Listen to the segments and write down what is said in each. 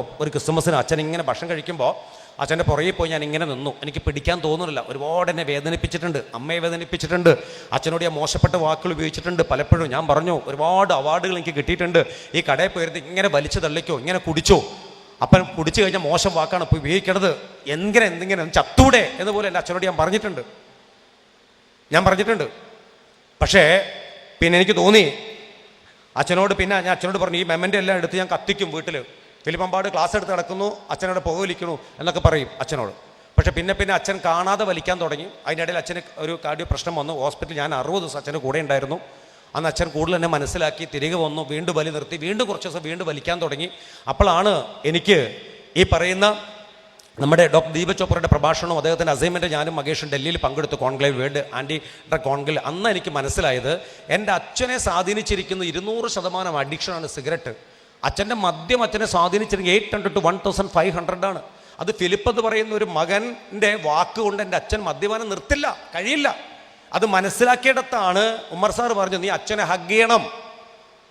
പോയപ്പോൾ ഒരു ക്രിസ്മസിന് അച്ഛൻ ഇങ്ങനെ ഭക്ഷണം കഴിക്കുമ്പോൾ അച്ഛന്റെ പുറകെ പോയി ഞാൻ ഇങ്ങനെ നിന്നു. എനിക്ക് പിടിക്കാൻ തോന്നുന്നില്ല. ഒരുപാട് എന്നെ വേദനിപ്പിച്ചിട്ടുണ്ട്. അമ്മയെ വേദനിപ്പിച്ചിട്ടുണ്ട്. അച്ഛനോട് ഞാൻ മോശപ്പെട്ട വാക്കുകൾ ഉപയോഗിച്ചിട്ടുണ്ട്. പലപ്പോഴും ഞാൻ പറഞ്ഞു ഒരുപാട് അവാർഡുകൾ എനിക്ക് കിട്ടിയിട്ടുണ്ട്. ഈ കടയിൽ പോയിരുന്ന് ഇങ്ങനെ വലിച്ചു തള്ളിക്കോ ഇങ്ങനെ കുടിച്ചോ. അപ്പം കുടിച്ചു കഴിഞ്ഞാൽ മോശം വാക്കാണ് ഇപ്പോൾ ഉപയോഗിക്കണത്. എങ്ങനെ എന്തെങ്കിലും ചത്തൂടെ എന്ന് പോലെ എന്റെ അച്ഛനോട് ഞാൻ പറഞ്ഞിട്ടുണ്ട്. ഞാൻ പറഞ്ഞിട്ടുണ്ട്. പക്ഷേ പിന്നെ എനിക്ക് തോന്നി അച്ഛനോട് പിന്നെ ഞാൻ അച്ഛനോട് പറഞ്ഞു ഈ മെമ്മന്റെ എല്ലാം എടുത്ത് ഞാൻ കത്തിക്കും വീട്ടിൽ ഫിലിപ്പമ്പാട് ക്ലാസ് എടുത്ത് നടക്കുന്നു അച്ഛനോട് പുകവലിക്കണു എന്നൊക്കെ പറയും അച്ഛനോട്. പക്ഷേ പിന്നെ പിന്നെ അച്ഛൻ കാണാതെ വലിക്കാൻ തുടങ്ങി. അതിനിടയിൽ അച്ഛന് ഒരു കാർഡിയോ പ്രശ്നം വന്നു. ഹോസ്പിറ്റലിൽ ഞാൻ അറുപത് ദിവസം അച്ഛന്റെ കൂടെ ഉണ്ടായിരുന്നു. അന്ന് അച്ഛൻ കൂടുതൽ എന്നെ മനസ്സിലാക്കി തിരികെ വന്നു വീണ്ടും വലി നിർത്തി വീണ്ടും കുറച്ച് ദിവസം വീണ്ടും വലിക്കാൻ തുടങ്ങി. അപ്പോഴാണ് എനിക്ക് ഈ പറയുന്ന നമ്മുടെ ഡോക്ടർ ദീപ ചോപ്രയുടെ പ്രഭാഷണവും അദ്ദേഹത്തിന്റെ അസൈൻമെന്റ് ഞാനും മകേഷും ഡൽഹിയിൽ പങ്കെടുത്തു കോൺക്ലേവ് വേൾഡ് ആന്റി കോൺക്ലേവ്. അന്ന് എനിക്ക് മനസ്സിലായത് എന്റെ അച്ഛനെ സ്വാധീനിച്ചിരിക്കുന്ന ഇരുന്നൂറ് ശതമാനം അഡിക്ഷനാണ് സിഗരറ്റ്. അച്ഛന്റെ മദ്യം അച്ഛനെ സ്വാധീനിച്ചിരുന്നെങ്കിൽ eight hundred two one thousand five hundred ആണ്. അത് ഫിലിപ്പ് എന്ന് പറയുന്ന ഒരു മകന്റെ വാക്കുകൊണ്ട് എന്റെ അച്ഛൻ മദ്യപാനം നിർത്തില്ല കഴിയില്ല. അത് മനസ്സിലാക്കിയിടത്താണ് ഉമ്മർ സാർ പറഞ്ഞു നീ അച്ഛനെ ഹഗ് ചെയ്യണം.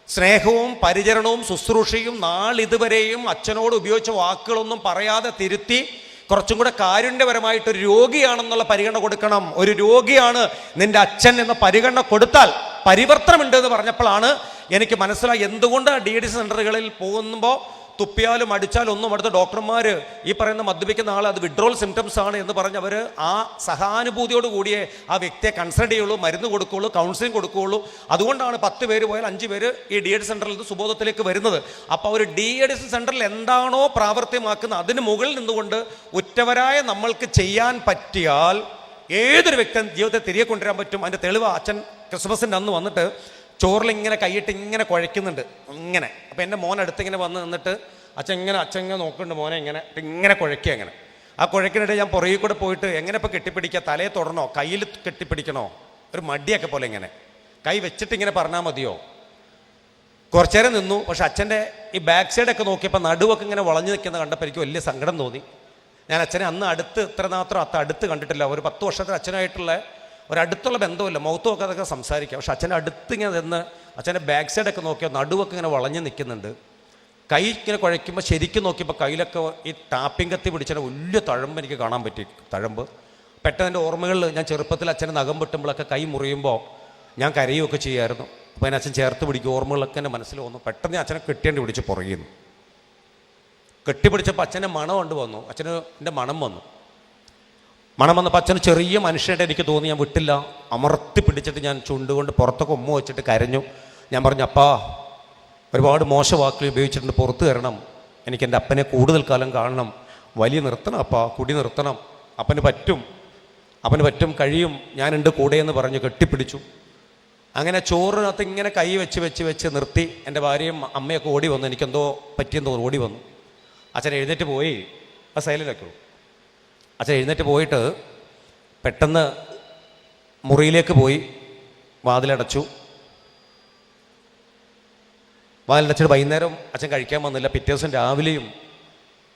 സ്നേഹവും പരിചരണവും ശുശ്രൂഷയും നാളിതുവരെയും അച്ഛനോട് ഉപയോഗിച്ച വാക്കുകളൊന്നും പറയാതെ തിരുത്തി കുറച്ചും കൂടെ കാരുണ്യപരമായിട്ട് ഒരു രോഗിയാണെന്നുള്ള പരിഗണന കൊടുക്കണം. ഒരു രോഗിയാണ് നിന്റെ അച്ഛൻ എന്ന പരിഗണന കൊടുത്താൽ പരിവർത്തനമുണ്ട് എന്ന് പറഞ്ഞപ്പോഴാണ് എനിക്ക് മനസ്സിലായി എന്തുകൊണ്ട് ഡി ഡി സെന്ററുകളിൽ പോകുമ്പോൾ തുപ്പിയാലും അടിച്ചാലും ഒന്നും അടുത്ത ഡോക്ടർമാർ ഈ പറയുന്ന മദ്യപിക്കുന്ന ആൾ അത് വിഡ്രോൾ സിംറ്റംസ് ആണ് എന്ന് പറഞ്ഞ് അവർ ആ സഹാനുഭൂതിയോട് കൂടിയേ ആ വ്യക്തിയെ കൺസൾട്ട് ചെയ്യുള്ളൂ മരുന്ന് കൊടുക്കുകയുള്ളൂ കൗൺസിലിംഗ് കൊടുക്കുകയുള്ളൂ. അതുകൊണ്ടാണ് പത്ത് പേര് പോയാൽ അഞ്ച് പേര് ഈ ഡി എഡ് സെന്ററിൽ നിന്ന് സുബോധത്തിലേക്ക് വരുന്നത്. അപ്പോൾ ഒരു ഡി എഡ് സെന്ററിൽ എന്താണോ പ്രാവർത്തികമാക്കുന്നത് അതിന് മുകളിൽ നിന്നുകൊണ്ട് ഉറ്റവരായ നമ്മൾക്ക് ചെയ്യാൻ പറ്റിയാൽ ഏതൊരു വ്യക്തി ജീവിതത്തെ തിരികെ കൊണ്ടുവരാൻ പറ്റും. അതിന്റെ തെളിവ് അച്ഛൻ ക്രിസ്മസിന്റെ അന്ന് വന്നിട്ട് ചോറിൽ ഇങ്ങനെ കൈയിട്ട് ഇങ്ങനെ കുഴയ്ക്കുന്നുണ്ട്. ഇങ്ങനെ. അപ്പം എന്റെ മോൻ അടുത്ത് ഇങ്ങനെ വന്ന് നിന്നിട്ട് അച്ഛൻ ഇങ്ങനെ അച്ഛൻ ഇങ്ങനെ നോക്കുന്നുണ്ട് മോനെ ഇങ്ങനെ. ഇങ്ങനെ കുഴയ്ക്കുക അങ്ങനെ ആ കുഴക്കിനിടെ ഞാൻ പുറകിൽ കൂടെ പോയിട്ട് എങ്ങനെ ഇപ്പോൾ കെട്ടിപ്പിടിക്കുക? തലയെ തൊടണോ? കയ്യിൽ കെട്ടിപ്പിടിക്കണോ? ഒരു മടിയൊക്കെ പോലെ ഇങ്ങനെ. കൈ വെച്ചിട്ട് ഇങ്ങനെ പറഞ്ഞാൽ മതിയോ? കുറച്ചു നേരം നിന്നു. പക്ഷെ അച്ഛന്റെ ഈ ബാക്ക് സൈഡൊക്കെ നോക്കിയപ്പോൾ നടുവൊക്കെ ഇങ്ങനെ വളഞ്ഞു നിൽക്കുന്ന കണ്ടപ്പോൾ എനിക്ക് വലിയ സങ്കടം തോന്നി. ഞാൻ അച്ഛനെ അന്ന് അടുത്ത് ഇത്രമാത്രം അത്ത അടുത്ത് കണ്ടിട്ടില്ല. ഒരു പത്ത് വർഷത്തെ അച്ഛനായിട്ടുള്ള ഒരടുത്തുള്ള ബന്ധമില്ല മുഖത്ത് നോക്കാതൊക്കെ സംസാരിക്കാം. പക്ഷെ അച്ഛന്റെ അടുത്ത് ഇങ്ങനെ നിന്ന് അച്ഛന്റെ ബാക്ക് സൈഡൊക്കെ നോക്കിയാൽ നടുവൊക്കെ ഇങ്ങനെ വളഞ്ഞ് നിൽക്കുന്നുണ്ട്. കൈ ഇങ്ങനെ കുഴയ്ക്കുമ്പോൾ ശരിക്കും നോക്കിയപ്പോൾ കയ്യിലൊക്കെ ഈ ടാപ്പിംഗ് കത്തി പിടിച്ചതിന് വലിയ തഴമ്പ് എനിക്ക് കാണാൻ പറ്റി. തഴമ്പ്. പെട്ടെന്ന് ഓർമ്മകളിൽ ഞാൻ ചെറുപ്പത്തിൽ അച്ഛനെ നഖം വെട്ടുമ്പോഴൊക്കെ കൈ മുറിയുമ്പോൾ ഞാൻ കരയുമൊക്കെ ചെയ്യായിരുന്നു. അപ്പോൾ അതിന് അച്ഛൻ ചേർത്ത് പിടിക്കും. ഓർമ്മകളൊക്കെ എന്റെ മനസ്സിൽ വന്നു. പെട്ടെന്ന് അച്ഛനെ കെട്ടിയേണ്ടി പിടിച്ച് പുറകിന്നു കെട്ടിപ്പിടിച്ചപ്പോൾ അച്ഛന്റെ മണം കൊണ്ട് വന്നു. അച്ഛന് എന്റെ മണം വന്നു. മണം വന്നപ്പോൾ അച്ഛന് ചെറിയ മനുഷ്യനായിട്ട് എനിക്ക് തോന്നി ഞാൻ വിട്ടില്ല. അമർത്തി പിടിച്ചിട്ട് ഞാൻ ചുണ്ടുകൊണ്ട് പുറത്തൊക്കെ ഉമ്മ വെച്ചിട്ട് കരഞ്ഞു. ഞാൻ പറഞ്ഞു അപ്പാ ഒരുപാട് മോശ വാക്കുകൾ ഉപയോഗിച്ചിട്ടുണ്ട്. പുറത്തു തരണം എനിക്ക് എന്റെ അപ്പനെ കൂടുതൽ കാലം കാണണം. വലിയ നിർത്തണം അപ്പാ കുടി നിർത്തണം. അപ്പന് പറ്റും. അപ്പന് പറ്റും കഴിയും. ഞാനുണ്ട് കൂടെ എന്ന് പറഞ്ഞ് കെട്ടിപ്പിടിച്ചു. അങ്ങനെ ചോറിനകത്ത് ഇങ്ങനെ കൈ വെച്ച് വെച്ച് വെച്ച് നിർത്തി. എന്റെ ഭാര്യയും അമ്മയൊക്കെ ഓടി വന്നു. എനിക്കെന്തോ പറ്റിയെന്തോ ഓടി വന്നു. അച്ഛൻ എഴുന്നേറ്റ് പോയി. ആ സൈലന്റാക്കുള്ളൂ അച്ഛൻ എഴുന്നേറ്റ് പോയിട്ട് പെട്ടെന്ന് മുറിയിലേക്ക് പോയി വാതിലടച്ചു. വാതിലടച്ചിട്ട് വൈകുന്നേരം അച്ഛൻ കഴിക്കാൻ വന്നില്ല. പിറ്റേ ദിവസം രാവിലെയും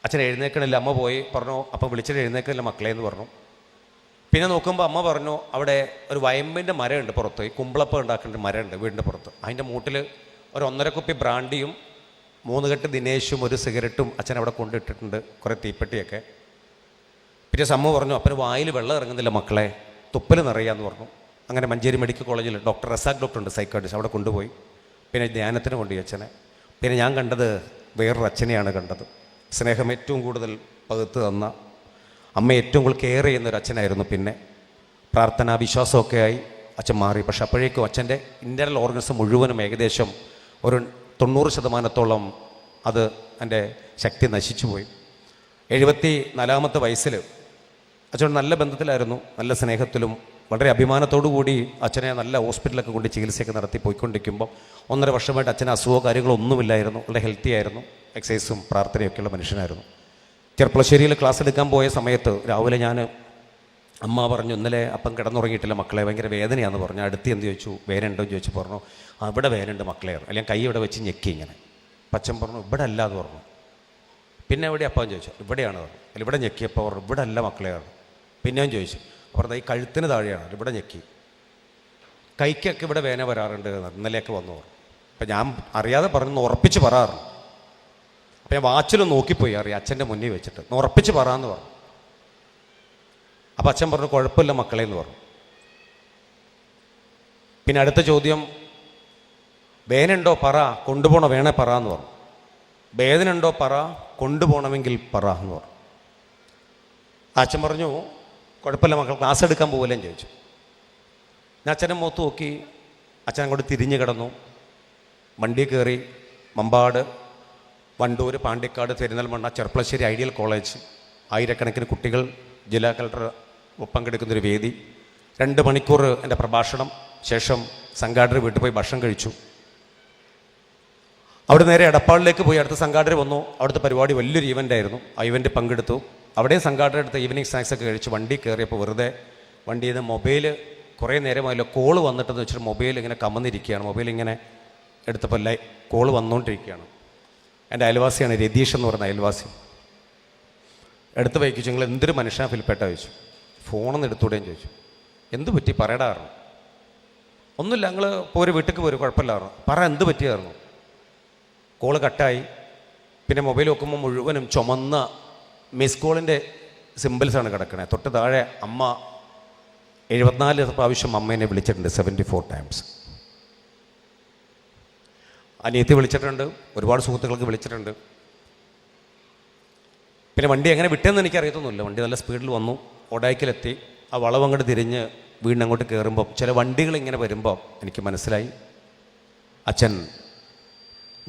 അച്ഛൻ എഴുന്നേക്കണില്ല. അമ്മ പോയി പറഞ്ഞു അപ്പം വിളിച്ചിട്ട് എഴുന്നേക്കണില്ല മക്കളെ എന്ന് പറഞ്ഞു. പിന്നെ നോക്കുമ്പോൾ അമ്മ പറഞ്ഞു അവിടെ ഒരു വയമ്പിന്റെ മരമുണ്ട് പുറത്ത്. ഈ കുമ്പളപ്പം ഉണ്ടാക്കേണ്ട മരമുണ്ട് വീടിന്റെ പുറത്ത്. അതിന്റെ മൂട്ടിൽ ഒരു ഒന്നര കുപ്പി ബ്രാണ്ടിയും മൂന്ന് കെട്ട് ദിനേശും ഒരു സിഗരറ്റും അച്ഛൻ അവിടെ കൊണ്ടിട്ടിട്ടുണ്ട്. കുറേ തീപ്പെട്ടിയൊക്കെ. പിന്നെ അമ്മ പറഞ്ഞു അപ്പന് വായിൽ വെള്ളം ഇറങ്ങുന്നില്ല മക്കളെ. തുപ്പൽ നിറയാന്ന് പറഞ്ഞു. അങ്ങനെ മഞ്ചേരി മെഡിക്കൽ കോളേജിൽ ഡോക്ടർ റസാഖ് ഡോക്ടർ ഉണ്ട് സൈക്കോളജിസ്റ്റ് അവിടെ കൊണ്ടുപോയി. പിന്നെ ധ്യാനത്തിന് കൊണ്ടുപോയി അച്ഛനെ. പിന്നെ ഞാൻ കണ്ടത് വേറൊരു അച്ഛനെയാണ് കണ്ടത്. സ്നേഹം ഏറ്റവും കൂടുതൽ പകുത്ത് തന്ന അമ്മ ഏറ്റവും കൂടുതൽ കെയർ ചെയ്യുന്ന ഒരു അച്ഛനായിരുന്നു പിന്നെ. പ്രാർത്ഥന വിശ്വാസമൊക്കെ ആയി അച്ഛൻ മാറി. പക്ഷെ അപ്പോഴേക്കും അച്ഛന്റെ ഇന്റർണൽ ഓർഗൻസ് മുഴുവനും ഏകദേശം ഒരു തൊണ്ണൂറ് ശതമാനത്തോളം അത് എന്റെ ശക്തി നശിച്ചു പോയി എഴുപത്തി നാലാമത്തെ വയസ്സിൽ അച്ഛൻ നല്ല ബന്ധത്തിലായിരുന്നു നല്ല സ്നേഹത്തിലും വളരെ അഭിമാനത്തോടു കൂടി അച്ഛനെ നല്ല ഹോസ്പിറ്റലൊക്കെ കൊണ്ട് ചികിത്സയൊക്കെ നടത്തി പോയിക്കൊണ്ടിരിക്കുമ്പോൾ ഒന്നര വർഷമായിട്ട് അച്ഛന് അസുഖമോ കാര്യങ്ങളോ ഒന്നുമില്ലായിരുന്നു വളരെ ഹെൽത്തി ആയിരുന്നു എക്സസൈസും പ്രാർത്ഥനയൊക്കെയുള്ള മനുഷ്യനായിരുന്നു. ചെർപ്പളശ്ശേരിയിൽ ക്ലാസ് എടുക്കാൻ പോയ സമയത്ത് രാവിലെ ഞാൻ അമ്മ പറഞ്ഞു ഇന്നലെ അപ്പം കിടന്നുറങ്ങിയിട്ടില്ല മക്കളെ ഭയങ്കര വേദനയാണെന്ന് പറഞ്ഞു. അടുത്ത് എന്ത് ചോദിച്ചു? വേനുണ്ടോ എന്ന് ചോദിച്ചു പറഞ്ഞു. അവിടെ വേദനയുണ്ട് മക്കളെ അല്ലെങ്കിൽ കൈ ഇവിടെ വെച്ച് ഞെക്കി ഇങ്ങനെ. പച്ചൻ പറഞ്ഞു ഇവിടെ അല്ല എന്ന് പറഞ്ഞു. പിന്നെ എവിടെ അപ്പം ചോദിച്ചു. ഇവിടെയാണ് പറഞ്ഞു. ഇവിടെ ഞെക്കിയപ്പോൾ പറഞ്ഞു ഇവിടെ അല്ല മക്കളെയാണ് പിന്നെയും ചോദിച്ചു പറഞ്ഞത് ഈ കഴുത്തിന് താഴെയാണ് ഇവിടെ ഞെക്കി. കൈക്കൊക്കെ ഇവിടെ വേന വരാറുണ്ട് ഇന്നലെയൊക്കെ വന്നു അപ്പം ഞാൻ അറിയാതെ പറഞ്ഞു ഉറപ്പിച്ച് പറയാറുണ്ട്. അപ്പം ഞാൻ വാച്ചിലും നോക്കിപ്പോയി അറിയാം അച്ഛന്റെ മുന്നിൽ വെച്ചിട്ട് ഉറപ്പിച്ച് പറയാമെന്ന് പറഞ്ഞു. അപ്പം അച്ഛൻ പറഞ്ഞു കുഴപ്പമില്ല മക്കളെ എന്ന് പറഞ്ഞു. പിന്നെ അടുത്ത ചോദ്യം വേനുണ്ടോ പറ കൊണ്ടുപോകണോ വേണേ പറ എന്ന് പറഞ്ഞു. വേദനുണ്ടോ പറ കൊണ്ടുപോകണമെങ്കിൽ പറ എന്ന് പറഞ്ഞു. അച്ഛൻ പറഞ്ഞു കുഴപ്പമില്ല മക്കൾ ക്ലാസ് എടുക്കാൻ പോകില്ലെന്ന് ചോദിച്ചു. ഞാൻ അച്ഛനെ മുഖത്ത് നോക്കി അച്ഛൻ അങ്ങോട്ട് തിരിഞ്ഞു കിടന്നു. വണ്ടി കയറി മമ്പാട് വണ്ടൂർ പാണ്ടിക്കാട് പെരുന്നൽമണ്ണ ചെർപ്പളശ്ശേരി ഐഡിയൽ കോളേജ് ആയിരക്കണക്കിന് കുട്ടികൾ ജില്ലാ കളക്ടർ പങ്കെടുക്കുന്നൊരു വേദി. രണ്ട് മണിക്കൂർ എന്റെ പ്രഭാഷണം ശേഷം സംഘാടകർ വീട്ടിൽ പോയി ഭക്ഷണം കഴിച്ചു. അവിടെ നേരെ എടപ്പാളിലേക്ക് പോയി അടുത്ത സംഘാടകർ വന്നു. അവിടുത്തെ പരിപാടി വലിയൊരു ഈവന്റ് ആയിരുന്നു. ആ ഇവന്റ് പങ്കെടുത്തു. അവിടെ സംഘാടന എടുത്ത് ഈവനിങ് സ്നാക്സ് ഒക്കെ കഴിച്ച് വണ്ടി കയറിയപ്പോൾ വെറുതെ വണ്ടിയിൽ നിന്ന് മൊബൈൽ കുറേ നേരമായല്ലോ കോൾ വന്നിട്ടെന്ന് വെച്ചിട്ട് മൊബൈൽ ഇങ്ങനെ കമന്നിരിക്കുകയാണ്. മൊബൈൽ ഇങ്ങനെ എടുത്തപ്പോൾ ലൈ കോൾ വന്നുകൊണ്ടിരിക്കുകയാണ് എന്റെ അയൽവാസിയാണ് രതീഷ് എന്ന് പറയുന്ന അയൽവാസി. എടുത്ത് വയ്ക്കിച്ചു നിങ്ങൾ എന്തൊരു മനുഷ്യനാ? ഫിൽപ്പെട്ട ചോദിച്ചു. ഫോണൊന്ന് എടുത്തുകൂടെയും ചോദിച്ചു. എന്ത് പറ്റി? പറയടായിരുന്നു ഒന്നുമില്ല. ഞങ്ങൾ പോര് വീട്ടിൽ പോരും കുഴപ്പമില്ലായിരുന്നു പറ എന്ത് പറ്റിയായിരുന്നു കോൾ കട്ടായി. പിന്നെ മൊബൈൽ നോക്കുമ്പോൾ മുഴുവനും ചുമന്ന മിസ് കോളിന്റെ സിമ്പിൾസാണ് കിടക്കണേ. തൊട്ട് താഴെ അമ്മ എഴുപത്തിനാല് പ്രാവശ്യം അമ്മേനെ വിളിച്ചിട്ടുണ്ട് സെവന്റി ഫോർ ടൈംസ് അനിയത്തി വിളിച്ചിട്ടുണ്ട് ഒരുപാട് സുഹൃത്തുക്കൾക്ക് വിളിച്ചിട്ടുണ്ട്. പിന്നെ വണ്ടി എങ്ങനെ വിട്ടെന്ന് എനിക്ക് അറിയത്തൊന്നുമില്ല വണ്ടി നല്ല സ്പീഡിൽ വന്നു ഒടാക്കിലെത്തി ആ വളവ് അങ്ങോട്ട് തിരിഞ്ഞ് വീണ്ടും അങ്ങോട്ട് കയറുമ്പോൾ ചില വണ്ടികൾ ഇങ്ങനെ വരുമ്പോൾ എനിക്ക് മനസ്സിലായി. അച്ഛൻ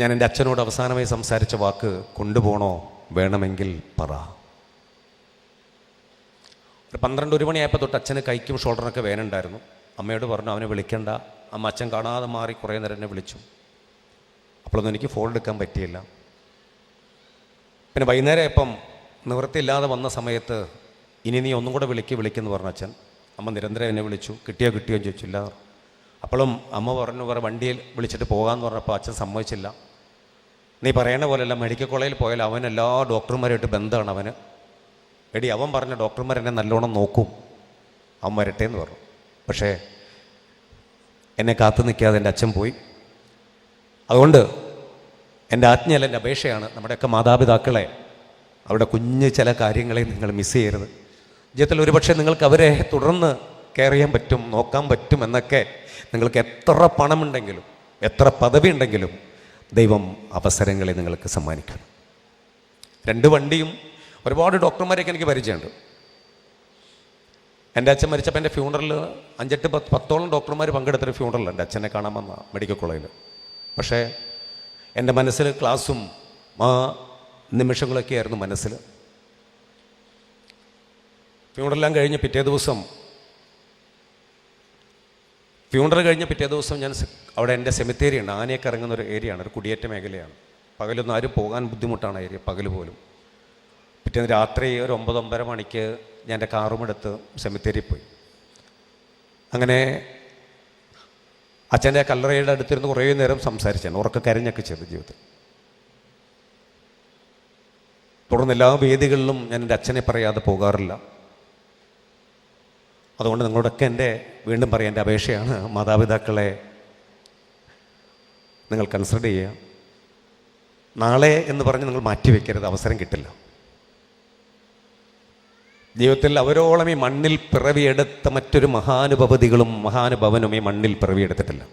ഞാൻ എന്റെ അച്ഛനോട് അവസാനമായി സംസാരിച്ച വാക്ക് കൊണ്ടുപോകണോ വേണമെങ്കിൽ പറ. ഒരു പന്ത്രണ്ട് ഒരു മണിയായപ്പോൾ തൊട്ട് അച്ഛന് കൈക്കും ഷോൾഡറിനൊക്കെ വേനുണ്ടായിരുന്നു. അമ്മയോട് പറഞ്ഞു അവനെ വിളിക്കണ്ട. അമ്മ അച്ഛൻ കാണാതെ മാറി കുറേ നേരം എന്നെ വിളിച്ചു. അപ്പോഴൊന്നും എനിക്ക് ഫോൺ എടുക്കാൻ പറ്റിയില്ല. പിന്നെ വൈകുന്നേരം ഇപ്പം നിവൃത്തിയില്ലാതെ വന്ന സമയത്ത് ഇനി നീ ഒന്നും കൂടെ വിളിക്ക് വിളിക്കെന്ന് പറഞ്ഞു അച്ഛൻ. അമ്മ നിരന്തരം എന്നെ വിളിച്ചു. കിട്ടിയോ കിട്ടിയോ? എന്ന് ചോദിച്ചില്ല. അപ്പോഴും അമ്മ പറഞ്ഞു വേറെ വണ്ടിയിൽ വിളിച്ചിട്ട് പോകാമെന്ന് പറഞ്ഞപ്പോൾ അച്ഛൻ സമ്മതിച്ചില്ല. നീ പറയുന്ന പോലെയല്ല മെഡിക്കൽ കോളേജിൽ പോയാൽ അവൻ എല്ലാ ഡോക്ടർമാരുമായിട്ട് ബന്ധമാണ് അവന്. എടി അവൻ പറഞ്ഞ ഡോക്ടർമാർ എന്നെ നല്ലോണം നോക്കും. അവൻ വരട്ടെ എന്ന് പറഞ്ഞു. പക്ഷേ എന്നെ കാത്തു നിൽക്കാതെ എന്റെ അച്ഛൻ പോയി. അതുകൊണ്ട് എന്റെ ആജ്ഞയല്ല എന്റെ അപേക്ഷയാണ് നമ്മുടെയൊക്കെ മാതാപിതാക്കളെ അവരുടെ കുഞ്ഞ് ചില കാര്യങ്ങളെ നിങ്ങൾ മിസ് ചെയ്യരുത്. ജീവിതത്തിൽ ഒരുപക്ഷെ നിങ്ങൾക്ക് അവരെ തുടർന്ന് കെയർ ചെയ്യാൻ പറ്റും നോക്കാൻ പറ്റും എന്നൊക്കെ നിങ്ങൾക്ക് എത്ര പണമുണ്ടെങ്കിലും എത്ര പദവി ഉണ്ടെങ്കിലും ദൈവം അവസരങ്ങളെ നിങ്ങൾക്ക് സമ്മാനിക്കണം. രണ്ട് വണ്ടിയും ഒരുപാട് ഡോക്ടർമാരെയൊക്കെ എനിക്ക് പരിചയമുണ്ട്. എന്റെ അച്ഛൻ മരിച്ചപ്പോൾ എന്റെ ഫ്യൂണറിൽ അഞ്ചെട്ട് പത്ത് പത്തോളം ഡോക്ടർമാർ പങ്കെടുത്തൊരു ഫ്യൂണറിൽ എന്റെ അച്ഛനെ കാണാൻ വന്ന മെഡിക്കൽ കോളേജിൽ പക്ഷേ എന്റെ മനസ്സിൽ ക്ലാസ്സും ആ നിമിഷങ്ങളൊക്കെ ആയിരുന്നു മനസ്സിൽ ഫ്യൂണറെല്ലാം കഴിഞ്ഞ് പിറ്റേ ദിവസം ഫ്യൂണറൽ കഴിഞ്ഞ പിറ്റേ ദിവസം ഞാൻ അവിടെ എന്റെ സെമിത്തേരി ഉണ്ട്. ആനയൊക്കെ ഇറങ്ങുന്ന ഒരു ഏരിയയാണ് ഒരു കുടിയേറ്റ മേഖലയാണ്. പകലൊന്നും ആരും പോകാൻ ബുദ്ധിമുട്ടാണ് ഏരിയ പകൽ പോലും. പിറ്റേന്ന് രാത്രി ഒരു ഒമ്പതൊമ്പര മണിക്ക് ഞാൻ എന്റെ കാറും എടുത്ത് സെമിത്തേരി പോയി. അങ്ങനെ അച്ഛന്റെ കല്ലറയുടെ അടുത്തിരുന്ന് കുറേ നേരം സംസാരിച്ചാണ്. ഉറക്ക കരഞ്ഞൊക്കെ ചെയ്തു ജീവിതത്തിൽ. തുടർന്ന് എല്ലാ വേദികളിലും ഞാൻ എന്റെ അച്ഛനെ പറയാതെ പോകാറില്ല. അതുകൊണ്ട് നിങ്ങളോടൊക്കെ എന്റെ വീണ്ടും പറയാൻ എന്റെ അപേക്ഷയാണ് മാതാപിതാക്കളെ നിങ്ങൾ കൺസിഡർ ചെയ്യുക. നാളെ എന്ന് പറഞ്ഞ് നിങ്ങൾ മാറ്റിവെക്കരുത് അവസരം കിട്ടില്ല. ജീവിതത്തിൽ അവരോളം ഈ മണ്ണിൽ പിറവിയെടുത്ത മറ്റൊരു മഹാനുഭവതികളും മഹാനുഭവനും ഈ മണ്ണിൽ പിറവിയെടുത്തിട്ടില്ല.